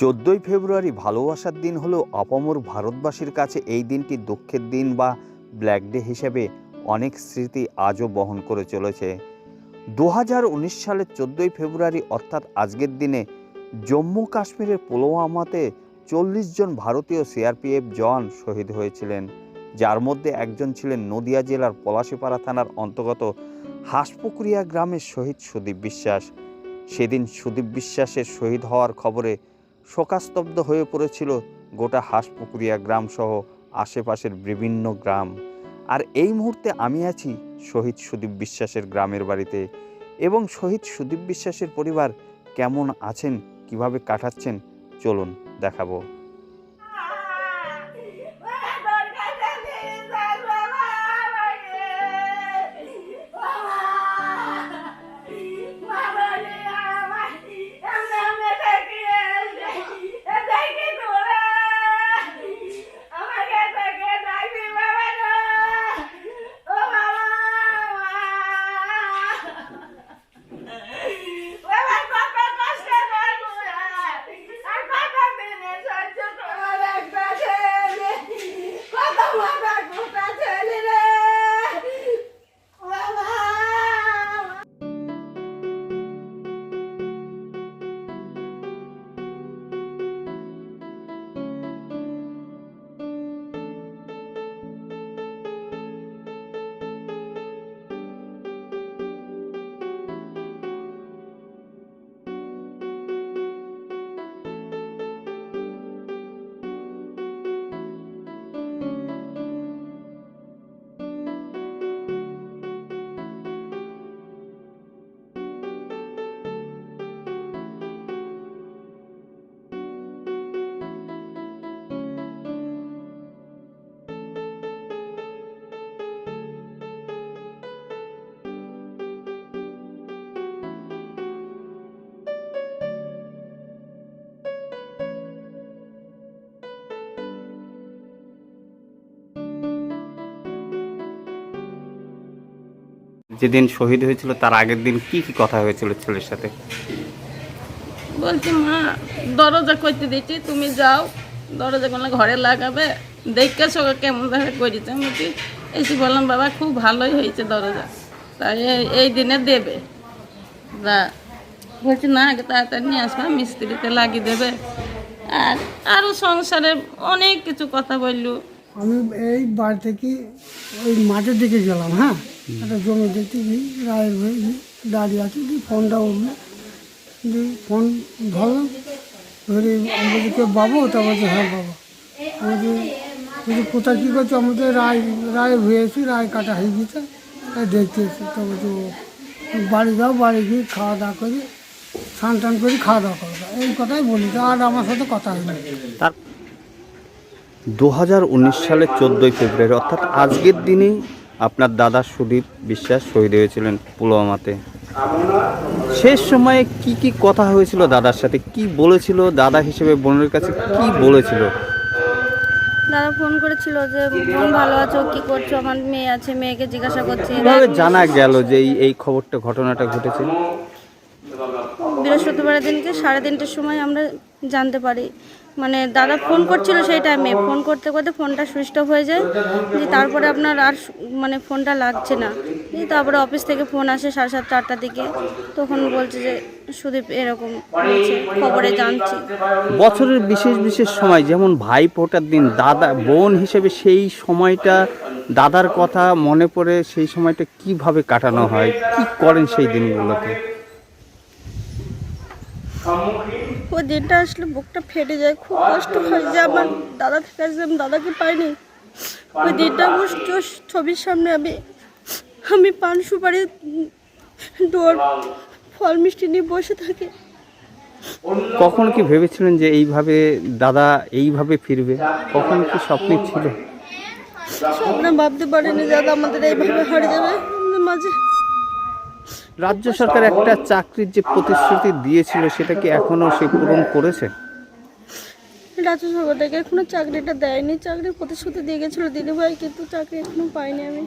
চোদ্দোই ফেব্রুয়ারি ভালোবাসার দিন হলেও আপামর ভারতবাসীর কাছে এই দিনটি দুঃখের দিন বা ব্ল্যাক ডে হিসেবে অনেক স্মৃতি আজও বহন করে চলেছে। দু হাজার উনিশ সালের চোদ্দোই ফেব্রুয়ারি অর্থাৎ আজকের দিনে জম্মু কাশ্মীরের পুলওয়ামাতে চল্লিশ জন ভারতীয় সিআরপিএফ জওয়ান শহীদ হয়েছিলেন। যার মধ্যে একজন ছিলেন নদিয়া জেলার পলাশিপাড়া থানার অন্তর্গত হাঁসপুকুরিয়া গ্রামের শহীদ সুদীপ বিশ্বাস। সেদিন সুদীপ বিশ্বাসের শহীদ হওয়ার খবরে শোকাস্তব্ধ হয়ে পড়েছিল গোটা হাঁসপুকুরিয়া গ্রামসহ আশেপাশের বিভিন্ন গ্রাম। আর এই মুহূর্তে আমি আছি শহীদ সুদীপ বিশ্বাসের গ্রামের বাড়িতে। এবং শহীদ সুদীপ বিশ্বাসের পরিবার কেমন আছেন, কীভাবে কাটাচ্ছেন, চলুন দেখাবো। যেদিন শহীদ হয়েছিল, তার আগের দিন কি কি কথা হয়েছিল ছেলের সাথে? বলছি, মা, দরজা করতে দিচ্ছি, তুমি যাও, দরজা করলে ঘরে লাগাবে, দেখে সবাই কেমন ভাবে করেছে। আমি এসে বললাম, বাবা, খুব ভালোই হয়েছে দরজা, তাই এই- এই দিনে দেবে। তা বলছি, না, আগে তাড়াতাড়ি নিয়ে আসবা, মিস্ত্রিতে লাগিয়ে দেবে। আর আরও সংসারে অনেক কিছু কথা বললু। আমি এই বাড়ি থেকে ওই মাঠের দিকে গেলাম হ্যাঁ? একটা জমি দেখতে গিয়ে রায়ের হয়ে গিয়ে দাঁড়িয়ে আছি দিয়ে ফোনটা উঠল। দিয়ে ফোন ধরলাম ধরে আমি বলছি কেউ বাবু? তা বলছে হ্যাঁ বাবা। আমি বলছি কোথায় কী করছ? আমাদের রায় রায় হয়েছি রায় কাটা হয়ে গেছে তাই দেখতে এসেছি। তো বলছি ও, বাড়ি যাও বাড়ি গিয়ে খাওয়া দাওয়া করে স্নান টান করে খাওয়া দাওয়া করো। এই কথাই বলি তো আর আমার সাথে কথা হয়নি। তার দু হাজার উনিশ সালের চোদ্দোই ফেব্রুয়ারি অর্থাৎ আজকের দিনেই আপনার দাদা সুদীপ বিশ্বাস শহীদ হয়েছিলেন পুলওয়ামাতে। শেষ সময়ে কি কি কথা হয়েছিল দাদার সাথে? কি বলেছিল? দাদা হিসেবে বোনের কাছে কি বলেছিল? দাদা ফোন করেছিল যে বোন ভালো আছো? কি করছ? আমার মেয়ে আছে মেয়েকে জিজ্ঞাসা করছি। কীভাবে জানা গেল যে এই এই খবরটা ঘটনাটা ঘটেছে? বৃহস্পতিবার দিনকে সাড়ে তিনটের সময় আমরা জানতে পারি। মানে দাদা ফোন করছিল সেই টাইমে ফোন করতে করতে ফোনটা সুইচ অফ হয়ে যায়। যে তারপরে আপনার আর মানে ফোনটা লাগছে না। দিয়ে তারপরে অফিস থেকে ফোন আসে সাড়ে সাতটা আটটার দিকে। তখন বলছে যে সুদীপ এরকম হয়েছে খবরে জানছি। বছরের বিশেষ বিশেষ সময় যেমন ভাই ফোটার দিন দাদা বোন হিসেবে সেই সময়টা দাদার কথা মনে পড়ে সেই সময়টা কীভাবে কাটানো হয়? কি করেন সেই দিনগুলোতে? ওই দিনটা আসলে বুকটা ফেটে যায় খুব কষ্ট হয় যে আমার দাদা থেকে আসলে আমি দাদাকে পাইনি। ওই দিনটা চোখ- ছবির সামনে আমি আমি পান সুপারি ডোর ফল মিষ্টি নিয়ে বসে থাকি। কখন কি ভেবেছিলেন যে এইভাবে দাদা এইভাবে ফিরবে? কখন কি স্বপ্নে ছিল? স্বপ্নে ভাবতে পারিনি দাদা আমাদের এইভাবে হারিয়ে যাবে। মাঝে রাজ্য সরকার একটা চাকরির যে প্রতিশ্রুতি দিয়েছিল, সেটা কি এখনও সে পূরণ করেছে? রাজ্য সরকার থেকে এখনও চাকরিটা দেয়নি। চাকরির প্রতিশ্রুতি দিয়ে গেছিল দিদিভাই, কিন্তু চাকরি এখনও পাইনি আমি।